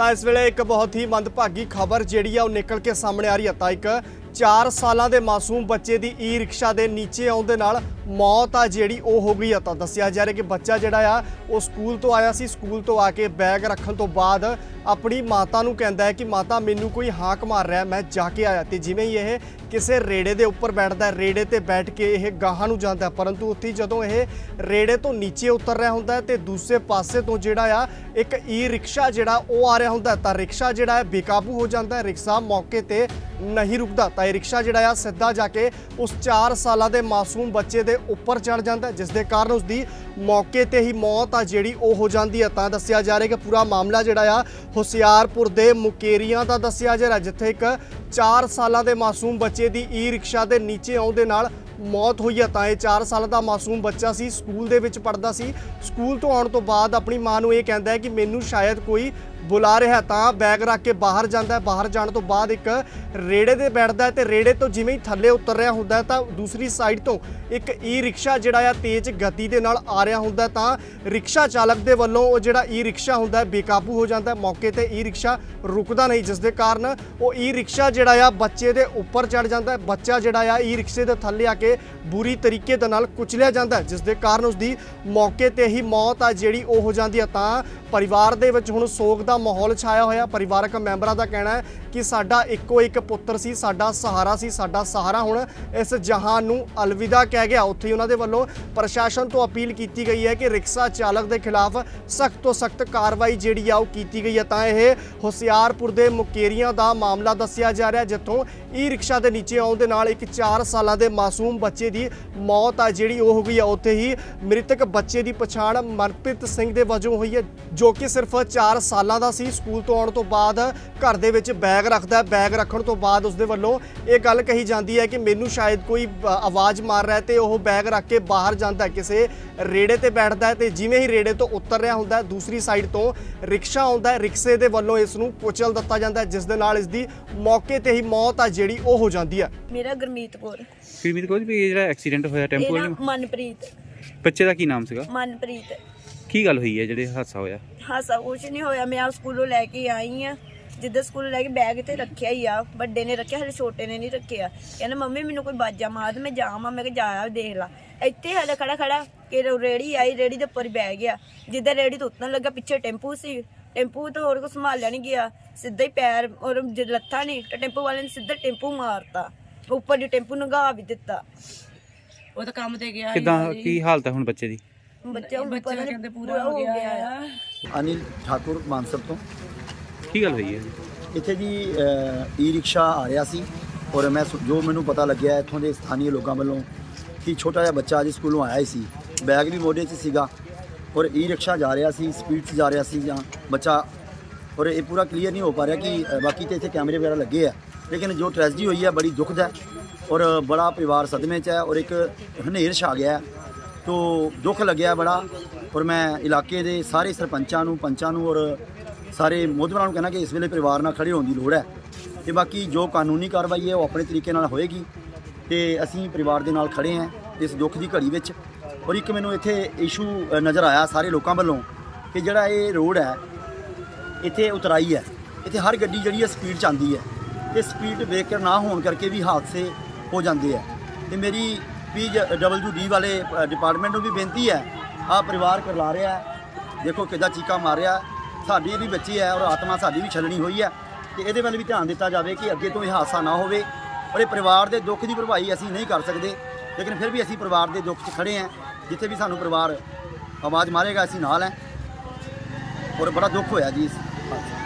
ਤਾਂ ਇਸ ਵੇਲੇ ਇੱਕ ਬਹੁਤ ਹੀ ਮੰਦਭਾਗੀ ਖਬਰ ਜਿਹੜੀ ਆ ਉਹ ਨਿਕਲ ਕੇ ਸਾਹਮਣੇ ਆ ਰਹੀ ਹੈ ਤਾਂ ਇੱਕ 4 ਸਾਲਾਂ ਦੇ ਮਾਸੂਮ ਬੱਚੇ ਦੀ ਈ ਰਿਕਸ਼ਾ ਦੇ ਨੀਚੇ ਆਉਣ ਦੇ ਨਾਲ ਮੌਤ ਆ ਜਿਹੜੀ ਉਹ ਹੋ ਗਈ ਆ। ਤਾਂ ਦੱਸਿਆ ਜਾ ਰਿਹਾ ਕਿ ਬੱਚਾ ਜਿਹੜਾ ਆ, ਉਹ ਸਕੂਲ ਤੋਂ ਆਇਆ ਸੀ। ਸਕੂਲ ਤੋਂ ਆ ਕੇ ਬੈਗ ਰੱਖਣ ਤੋਂ ਬਾਅਦ ਆਪਣੀ ਮਾਤਾ ਨੂੰ ਕਹਿੰਦਾ ਹੈ ਕਿ ਮਾਤਾ, ਮੈਨੂੰ ਕੋਈ ਹਾਕ ਮਾਰ ਰਿਹਾ, ਮੈਂ ਜਾ ਕੇ ਆਇਆ। ਤੇ ਜਿਵੇਂ ਹੀ ਇਹ ਕਿਸੇ ਰੇੜੇ ਦੇ ਉੱਪਰ ਬੈਠਦਾ ਰੇੜੇ ਤੇ ਬੈਠ ਕੇ ਇਹ ਗਾਹਾਂ ਨੂੰ ਜਾਂਦਾ ਪਰੰਤੂ ਉੱਥੇ ਜਦੋਂ ਇਹ ਰੇੜੇ ਤੋਂ ਨੀਚੇ ਉਤਰ ਰਿਹਾ ਹੁੰਦਾ ਹੈ ਤੇ ਦੂਸਰੇ ਪਾਸੇ ਤੋਂ ਜਿਹੜਾ ਆ, ਇੱਕ ਈ ਰਿਕਸ਼ਾ ਜਿਹੜਾ ਉਹ ਆ ਰਿਹਾ ਹੁੰਦਾ ਤਾਂ ਰਿਕਸ਼ਾ ਜਿਹੜਾ ਹੈ ਬੇਕਾਬੂ ਹੋ ਜਾਂਦਾ ਹੈ। ਰਿਕਸ਼ਾ ਮੌਕੇ ਤੇ ਨਹੀਂ ਰੁਕਦਾ। ਤਾਂ ਇਹ ਰਿਕਸ਼ਾ ਜਿਹੜਾ ਆ ਸਿੱਧਾ ਜਾ ਕੇ ਉਸ 4 ਸਾਲਾਂ ਦੇ ਮਾਸੂਮ ਬੱਚੇ ਦੇ ਉੱਪਰ ਚੜ ਜਾਂਦਾ ਜਿਸ ਦੇ ਕਾਰਨ ਉਸ ਦੀ ਮੌਕੇ ਤੇ ਹੀ ਮੌਤ ਆ ਜਿਹੜੀ ਉਹ ਹੋ ਜਾਂਦੀ ਹੈ। ਤਾਂ ਦੱਸਿਆ ਜਾ ਰਿਹਾ ਕਿ ਪੂਰਾ ਮਾਮਲਾ ਜਿਹੜਾ ਆ, ਹੁਸ਼ਿਆਰਪੁਰ ਦੇ ਮੁਕੇਰੀਆਂ ਦਾ ਦੱਸਿਆ ਜਾ ਰਿਹਾ ਜਿੱਥੇ ਇੱਕ 4 ਸਾਲਾਂ ਦੇ ਮਾਸੂਮ ਬੱਚੇ ਦੀ ਈ ਰਿਕਸ਼ਾ ਦੇ ਨੀਚੇ ਆਉਣ ਦੇ ਨਾਲ ਮੌਤ ਹੋਈ ਹੈ। ਤਾਂ ਇਹ 4 ਸਾਲ ਦਾ ਮਾਸੂਮ ਬੱਚਾ ਸੀ, ਸਕੂਲ ਦੇ ਵਿੱਚ ਪੜਦਾ ਸੀ। ਸਕੂਲ ਤੋਂ ਆਉਣ ਤੋਂ ਬਾਅਦ ਆਪਣੀ ਮਾਂ ਨੂੰ ਇਹ ਕਹਿੰਦਾ ਹੈ ਕਿ ਮੈਨੂੰ ਸ਼ਾਇਦ ਕੋਈ ਬੁਲਾ ਰਿਹਾ ਤਾਂ ਬੈਗ ਰੱਖ ਕੇ ਬਾਹਰ ਜਾਂਦਾ ਹੈ। ਬਾਹਰ ਜਾਣ ਤੋਂ ਬਾਅਦ ਇੱਕ ਰੇੜੇ ਤੇ ਬੈਠਦਾ ਹੈ ਤੇ ਰੇੜੇ ਤੋਂ ਜਿਵੇਂ ਹੀ ਥੱਲੇ ਉਤਰ ਰਿਹਾ ਹੁੰਦਾ ਹੈ, ਤਾਂ ਦੂਸਰੀ ਸਾਈਡ ਤੋਂ ਇੱਕ ਈ ਰਿਕਸ਼ਾ ਜਿਹੜਾ ਆ, ਤੇਜ਼ ਗਤੀ ਦੇ ਨਾਲ ਆ ਰਿਹਾ ਹੁੰਦਾ ਤਾਂ ਰਿਕਸ਼ਾ ਚਾਲਕ ਦੇ ਵੱਲੋਂ ਉਹ ਜਿਹੜਾ ਈ ਰਿਕਸ਼ਾ ਹੁੰਦਾ ਬੇਕਾਬੂ ਹੋ ਜਾਂਦਾ ਮੌਕੇ ਤੇ ਈ ਰਿਕਸ਼ਾ ਰੁਕਦਾ ਨਹੀਂ, ਜਿਸ ਦੇ ਕਾਰਨ ਉਹ ਈ ਰਿਕਸ਼ਾ ਜਿਹੜਾ ਆ, ਬੱਚੇ ਦੇ ਉੱਪਰ ਚੜ ਜਾਂਦਾ ਹੈ। ਬੱਚਾ ਜਿਹੜਾ ਆ ਈ ਰਿਕਸ਼ੇ ਦੇ ਥੱਲੇ ਆ ਕੇ ਬੁਰੀ ਤਰੀਕੇ ਦੇ ਨਾਲ ਕੁਚਲਿਆ ਜਾਂਦਾ ਜਿਸ ਦੇ ਕਾਰਨ ਉਸ ਦੀ ਮੌਕੇ ਤੇ ਹੀ ਮੌਤ ਆ ਜਿਹੜੀ ਉਹ ਹੋ ਜਾਂਦੀ ਹੈ। ਤਾਂ ਪਰਿਵਾਰ ਦੇ ਵਿੱਚ ਹੁਣ ਸੋਗ ਦਾ ਮਾਹੌਲ ਛਾਇਆ ਹੋਇਆ, ਪਰਿਵਾਰਕ ਮੈਂਬਰਾਂ ਦਾ ਕਹਿਣਾ ਹੈ ਕਿ ਸਾਡਾ ਇੱਕੋ ਇੱਕ ਪੁੱਤਰ ਸੀ, ਸਾਡਾ ਸਹਾਰਾ ਸੀ, ਸਾਡਾ ਸਹਾਰਾ ਹੁਣ ਇਸ ਜਹਾਨ ਨੂੰ ਅਲਵਿਦਾ ਕਹਿ ਗਿਆ। ਉੱਥੇ ਹੀ ਉਹਨਾਂ ਦੇ ਵੱਲੋਂ ਪ੍ਰਸ਼ਾਸਨ ਤੋਂ ਅਪੀਲ ਕੀਤੀ ਗਈ ਹੈ ਕਿ ਰਿਕਸ਼ਾ ਚਾਲਕ ਦੇ ਖਿਲਾਫ ਸਖਤ ਤੋਂ ਸਖਤ ਕਾਰਵਾਈ ਜਿਹੜੀ ਆ ਉਹ ਕੀਤੀ ਗਈ ਹੈ। ਤਾਂ ਇਹ ਹੁਸ਼ਿਆਰਪੁਰ ਦੇ ਮੁਕੇਰੀਆਂ ਦਾ ਮਾਮਲਾ ਦੱਸਿਆ ਜਾ ਰਿਹਾ, ਜਿੱਥੋਂ ਈ ਰਿਕਸ਼ਾ ਦੇ ਨੀਚੇ ਆਉਣ ਦੇ ਨਾਲ ਇੱਕ 4 ਸਾਲਾਂ ਦੇ ਮਾਸੂਮ ਬੱਚੇ ਦੀ ਮੌਤ ਆ ਜਿਹੜੀ ਉਹ ਹੋ ਗਈ ਆ। ਉੱਥੇ ਹੀ ਮ੍ਰਿਤਕ ਬੱਚੇ ਦੀ ਪਛਾਣ ਮਨਪ੍ਰੀਤ ਸਿੰਘ ਦੇ ਵਜੋਂ ਹੋਈ ਹੈ, ਜੋ ਕਿ ਸਿਰਫ 4 ਸਾਲਾਂ ਦਾ ਸੀ ਸਕੂਲ ਤੋਂ ਆਉਣ ਤੋਂ ਬਾਅਦ ਘਰ ਦੇ ਵਿੱਚ ਬੈਗ ਰੱਖਦਾ। ਬੈਗ ਰੱਖਣ ਤੋਂ ਬਾਅਦ ਉਸਦੇ ਵੱਲੋਂ ਇਹ ਗੱਲ ਕਹੀ ਜਾਂਦੀ ਹੈ ਕਿ ਮੈਨੂੰ ਸ਼ਾਇਦ ਕੋਈ ਆਵਾਜ਼ ਮਾਰ ਰਿਹਾ ਤੇ ਉਹ ਬੈਗ ਰੱਖ ਕੇ ਬਾਹਰ ਜਾਂਦਾ ਕਿਸੇ ਰੇੜੇ ਤੇ ਬੈਠਦਾ ਤੇ ਜਿਵੇਂ ਹੀ ਰੇੜੇ ਤੋਂ ਉਤਰ ਰਿਹਾ ਹੁੰਦਾ ਦੂਸਰੀ ਸਾਈਡ ਤੋਂ ਰਿਕਸ਼ਾ ਆਉਂਦਾ ਰਿਕਸ਼ੇ ਦੇ ਵੱਲੋਂ ਇਸ ਨੂੰ ਕੁਚਲ ਦਿੱਤਾ ਜਾਂਦਾ ਜਿਸ ਦੇ ਨਾਲ ਇਸ ਦੀ ਮੌਕੇ ਤੇ ਹੀ ਮੌਤ ਆ ਜਿਹੜੀ ਉਹ ਹੋ ਜਾਂਦੀ ਹੈ। ਮੇਰਾ ਗੁਰਮੀਤ ਕੌਰ। ਵੀ ਜਿਹੜਾ ਐਕਸੀਡੈਂਟ ਹੋਇਆ ਟੈਂਪੋ ਵਾਲੇ ਮਨਪ੍ਰੀਤ। ਬੱਚੇ ਦਾ ਕੀ ਨਾਮ ਸੀਗਾ? ਮਨਪ੍ਰੀਤ। ਕੀ ਗੱਲ ਹੋਈ ਹੈ ਜਿਹੜੇ ਹਾਦਸਾ ਹੋਇਆ? ਹਾਸਾ ਕੁਛ ਨਹੀਂ ਹੋਇਆ। ਮੈਂ ਆ ਸਕੂਲੋਂ ਲੈ ਕੇ ਆਈ ਆ। ਜਿੱਦਾਂ ਸਕੂਲੋਂ ਲੈ ਕੇ ਬੈਗ ਤੇ ਰੱਖਿਆ ਹੀ ਆ। ਵੱਡੇ ਨੇ ਰੱਖਿਆ ਹਲੇ ਛੋਟੇ ਨੇ ਨਹੀਂ ਰੱਖਿਆ। ਕਹਿੰਦਾ ਮੰਮੀ ਮੈਨੂੰ ਕੋਈ ਬਾਜਾ ਮਾਰ ਮੈਂ ਜਾਵਾਂ। ਮੈਂ ਕਿਹਾ ਜਾ ਦੇਖ ਲਾ। ਇੱਥੇ ਹਲੇ ਖੜਾ ਖੜਾ ਕਿ ਰੇੜੀ ਆਈ ਰੇੜੀ ਦੇ ਉੱਪਰ ਹੀ ਬਹਿ ਗਿਆ। ਜਿੱਦਾਂ ਰੇੜੀ ਤੋਂ ਉਤਰਨ ਲੱਗਾ ਪਿੱਛੇ ਟੈਂਪੂ ਸੀ। ਟੈਂਪੂ ਤੋਂ ਹੋਰ ਕੋ ਸੰਭਾਲਿਆ ਨਹੀਂ ਗਿਆ। ਸਿੱਧਾ ਹੀ ਪੈਰ ਔਰ ਲੱਥਾ ਨਹੀਂ ਤਾਂ ਟੈਂਪੂ ਵਾਲੇ ਨੇ ਸਿੱਧਾ ਟੈਂਪੂ ਮਾਰਤਾ। ਉੱਪਰ ਦੀ ਟੈਂਪੂ ਨਗਾ ਵੀ ਦਿੱਤਾ। ਉਹ ਤਾਂ ਕੰਮ ਤੇ ਗਿਆ ਕਿਦਾਂ ਕੀ ਹਾਲਤ ਹੈ ਹੁਣ ਬੱਚੇ ਦੀ? ਬੱਚਾ ਹੁਣ ਪਤਾ ਨਹੀਂ ਕਹਿੰਦੇ ਪੂਰਾ ਹੋ ਗਿਆ ਆ। ਅਨਿਲ ਠਾਕੁਰ ਮਾਨਸਰ ਤੋਂ। ਕੀ ਗੱਲ ਹੋਈ ਹੈ ਜੀ? ਇੱਥੇ ਜੀ ਈ ਰਿਕਸ਼ਾ ਆ ਰਿਹਾ ਸੀ ਔਰ ਮੈਂ ਸੁ- ਜੋ ਮੈਨੂੰ ਪਤਾ ਲੱਗਿਆ ਇੱਥੋਂ ਦੇ ਸਥਾਨੀ ਲੋਕਾਂ ਵੱਲੋਂ ਕਿ ਛੋਟਾ ਜਿਹਾ ਬੱਚਾ ਅੱਜ ਸਕੂਲੋਂ ਆਇਆ ਹੀ ਸੀ। ਬੈਗ ਵੀ ਮੋਢੇ 'ਚ ਸੀਗਾ ਔਰ ਈ ਰਿਕਸ਼ਾ ਜਾ ਰਿਹਾ ਸੀ ਸਪੀਡ 'ਚ ਜਾ ਰਿਹਾ ਸੀ ਜਾਂ ਬੱਚਾ ਔਰ ਇਹ ਪੂਰਾ ਕਲੀਅਰ ਨਹੀਂ ਹੋ ਪਾ ਰਿਹਾ ਕਿ ਅ, ਬਾਕੀ ਤੇ ਇੱਥੇ ਕੈਮਰੇ ਵਗੈਰਾ ਲੱਗੇ ਆ। ਲੇਕਿਨ ਜੋ ਟ੍ਰੈਜਡੀ ਹੋਈ ਹੈ ਬੜੀ ਦੁਖਦ ਹੈ ਔਰ ਬੜਾ ਪਰਿਵਾਰ ਸਦਮੇ 'ਚ ਹੈ ਔਰ ਇੱਕ ਹਨੇਰ ਛਾ ਗਿਆ ਹੈ। ਤੋ ਦੁੱਖ ਲੱਗਿਆ ਬੜਾ ਔਰ ਮੈਂ ਇਲਾਕੇ ਦੇ ਸਾਰੇ ਸਰਪੰਚਾਂ ਨੂੰ, ਪੰਚਾਂ ਨੂੰ ਔਰ ਸਾਰੇ ਮੋਦਵਰਾਂ ਨੂੰ ਕਹਿਣਾ ਕਿ ਇਸ ਵੇਲੇ ਪਰਿਵਾਰ ਨਾਲ ਖੜੇ ਹੋਣ ਦੀ ਲੋੜ ਹੈ। ਤੇ ਬਾਕੀ ਜੋ ਕਾਨੂੰਨੀ ਕਾਰਵਾਈ ਹੈ ਉਹ ਆਪਣੇ ਤਰੀਕੇ ਨਾਲ ਹੋਏਗੀ ਤੇ ਅਸੀਂ ਪਰਿਵਾਰ ਦੇ ਨਾਲ ਖੜੇ ਹਾਂ ਇਸ ਦੁੱਖ ਦੀ ਘੜੀ ਵਿੱਚ। ਔਰ ਇੱਕ ਮੈਨੂੰ ਇੱਥੇ ਇਸ਼ੂ ਨਜ਼ਰ ਆਇਆ ਸਾਰੇ ਲੋਕਾਂ ਵੱਲੋਂ ਕਿ ਜਿਹੜਾ ਇਹ ਰੋਡ ਹੈ, ਇੱਥੇ ਉਤਰਾਈ ਹੈ। ਇੱਥੇ ਹਰ ਗੱਡੀ ਜਿਹੜੀ ਹੈ ਸਪੀਡ 'ਚ ਆਉਂਦੀ ਹੈ ਤੇ ਸਪੀਡ ਬ੍ਰੇਕਰ ਨਾ ਹੋਣ ਕਰਕੇ ਵੀ ਹਾਦਸੇ ਹੋ ਜਾਂਦੇ ਆ। ਤੇ ਮੇਰੀ ਪੀ ਡਬਲਯੂ ਡੀ ਵਾਲੇ ਡਿਪਾਰਟਮੈਂਟ ਨੂੰ ਵੀ ਬੇਨਤੀ ਹੈ ਆ ਪਰਿਵਾਰ ਕਰਲਾ ਰਿਹਾ ਹੈ। ਦੇਖੋ ਕਿੱਦਾਂ ਚੀਕਾ ਮਾਰਿਆ ਸਾਡੀ ਵੀ ਬੱਚੀ ਹੈ ਔਰ ਆਤਮਾ ਸਾਡੀ ਵੀ ਛਲਣੀ ਹੋਈ ਹੈ। ਤੇ ਇਹਦੇ ਵੱਲ ਵੀ ਧਿਆਨ ਦਿੱਤਾ ਜਾਵੇ ਕਿ ਅੱਗੇ ਤੋਂ ਇਹ ਹਾਦਸਾ ਨਾ ਹੋਵੇ। ਔਰ ਇਹ ਪਰਿਵਾਰ ਦੇ ਦੁੱਖ ਦੀ ਭਰਪਾਈ ਅਸੀਂ ਨਹੀਂ ਕਰ ਸਕਦੇ। ਲੇਕਿਨ ਫਿਰ ਵੀ ਅਸੀਂ ਪਰਿਵਾਰ ਦੇ ਦੁੱਖ 'ਚ ਖੜੇ ਹਾਂ। ਜਿੱਥੇ ਵੀ ਸਾਨੂੰ ਪਰਿਵਾਰ ਆਵਾਜ਼ ਮਾਰੇਗਾ, ਅਸੀਂ ਨਾਲ ਹੈ। ਔਰ ਬੜਾ ਦੁੱਖ ਹੋਇਆ ਜੀ ਇਸ ਹਾਦਸੇ